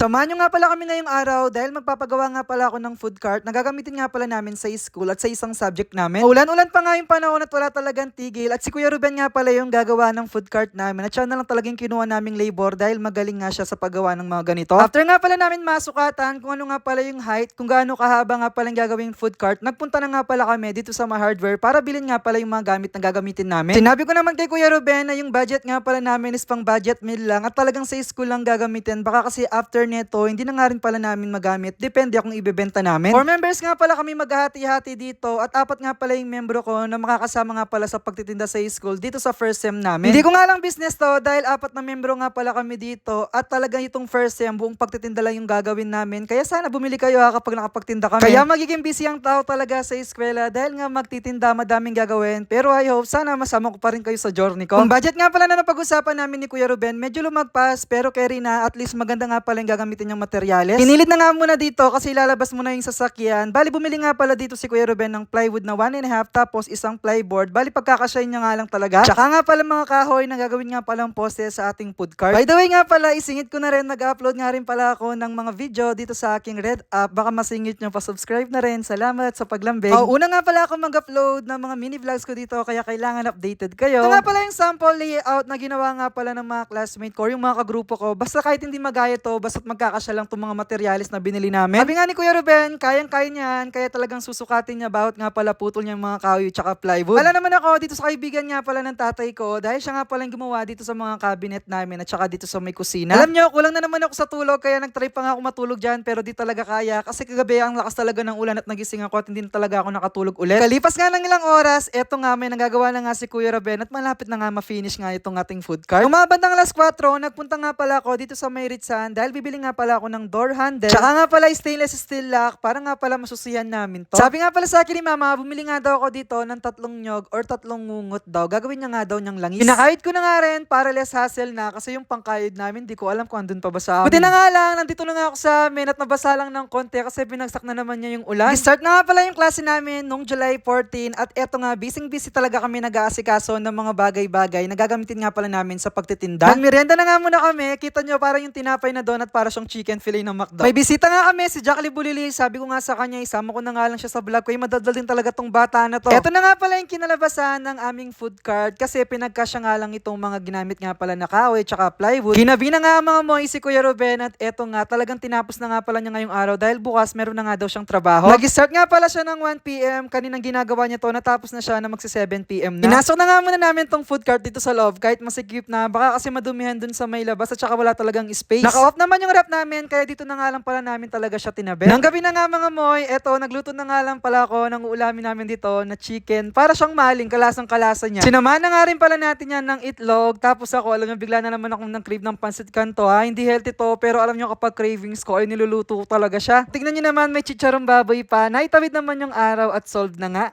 Samahan nyo nga pala kami ngayong araw dahil magpapagawa nga pala ako ng food cart na gagamitin nga pala namin sa school at sa isang subject namin. Ulan-ulan pa nga yung panahon at wala talagang tigil at si Kuya Ruben nga pala yung gagawa ng food cart namin at siya na lang talagang kinuha naming labor dahil magaling nga siya sa paggawa ng mga ganito. After nga pala namin masukatan kung ano nga pala yung height, kung gaano kahaba nga pala yung gagawing food cart, nagpunta na nga pala kami dito sa mga hardware para bilhin nga pala yung mga gamit na gagamitin namin. Sinabi ko naman kay Kuya Ruben na yung budget nga pala namin is pang budget meal lang at talagang sa school lang gagamitin. Baka kasi after neto, hindi na nga rin pala namin magamit. Depende kung ibebenta namin. For members nga pala kami maghahati-hati dito at apat nga pala yung membro ko na makakasama nga pala sa pagtitinda sa school dito sa first sem namin. Hindi ko nga lang business to dahil apat na membro nga pala kami dito at talagang itong first sem buong pagtitinda lang yung gagawin namin. Kaya sana bumili kayo ha kapag nakapagtinda kami. Kaya magiging busy ang tao talaga sa eskwela dahil nga magtitinda madaming gagawin. Pero I hope sana masama ko pa rin kayo sa journey ko. Kung budget nga pala na napag-usapan namin ni Kuya Ruben, medyo lumagpas pero carry na at least maganda nga pala yung gagamitin niyang materyales. Pinilit na nga muna dito kasi lalabas muna yung sasakyan. Bali bumili nga pala dito si Kuya Ruben ng plywood na 1 and a half tapos isang plyboard. Bali pagkakasya niya nga lang talaga. Tsaka nga pala mga kahoy na gagawin nga pala ang poste sa ating food cart. By the way nga pala, isingit ko na rin, nag-upload nga rin pala ako ng mga video dito sa aking Red app. Baka masingit nyo pa subscribe na rin. Salamat sa paglambing. Oh, una nga pala ako mag-upload ng mga mini vlogs ko dito kaya kailangan updated kayo. Ito nga pala yung sample layout na ginawa nga pala ng mga classmate ko, yung mga kagrupo ko. Basta kahit hindi magaya to, basta't magkakasya lang itong mga materials na binili namin. Sabi nga ni Kuya Ruben, kayang-kaya niyan, kaya talagang susukatin niya bawat nga pala putol niya mga kahoy tsaka plywood. Wala naman ako dito sa kaibigan nga pala ng tatay ko dahil siya nga pala yung gumawa dito sa mga cabinet namin at tsaka dito sa may kusina. Alam niyo, kulang na naman ako sa tulog kaya nagtry pa nga ako matulog dyan pero di talaga kaya kasi kagabi ang lakas talaga ng ulan at nagising ako at hindi na talaga ako nakatulog ulit. Kalipas nga ng ilang oras, eto nga may nagagawa na nga si Kuya Ruben at malapit na nga ma-finish nga itong ating food cart. Kung mga bandang alas 4, nagpunta nga pala ako dito sa may Ritsan dahil bibili nga pala ako ng door handle. Tsaka nga pala stainless steel lock para nga pala masusiyan namin to. Sabi nga pala sa akin ni Mama, bumili nga daw ako dito ng tatlong nyog or tatlong ngungot daw. Gagawin niya nga daw niyang langis. Pinakayod ko na nga rin para less hassle na kasi yung pangkayod namin, di ko alam kung andun pa ba sa amin. Buti na nga lang, nandito na nga ako sa amin at nabasa lang ng konti kasi binagsak na naman niya yung ulan. Start na nga pala yung klase namin nung July 14 at eto nga, busy-busy talaga kami nag-aasikaso ng mga bagay-bagay na gagamitin nga pala namin sa pagtitinda. Magmerienda na nga muna kami, kita nyo parang yung tinapay na donut para siyang chicken fillet ng McDo. May bisita nga kami, si Jack Libulili, sabi ko nga sa kanya, isama ko na nga lang siya sa vlog ko, eh, madadal din talaga tong bata na to. Eto na nga pala yung kinalabasan ng aming food cart kasi pinagkasya nga lang itong mga ginamit nga pala na kahoy tsaka plywood. Ginabi na nga mga moy si Kuya Ruben at eto nga talagang tinapos na nga pala niya ngayong araw dahil bukas meron na nga daw siyang trabaho. Nag-start nga pala siya ng 1pm, kaninang ginagawa niya to, natapos na siya na magsi 7pm na. Inasok na nga muna namin tong food cart dito sa loob kahit masikip na baka kasi madumihan dun sa may labas at saka wala talagang space. Naka-off naman yung rep namin kaya dito na nga lang pala namin talaga siya tinabi. Nang gabi na nga mga moy, eto nagluto na nga lang pala ako ng ulamin namin dito na chicken para siyang maling kalasang kalasa niya. Sinamahan na nga rin pala natin yan ng itlog tapos ako alam niyo bigla na naman akong nang crave ng pancit canto ha. Hindi healthy to pero alam niyo kapag cravings ko ay niluluto talaga siya. Tignan niyo naman may chicharong baboy pa. Naitawid naman yung araw at solved na nga.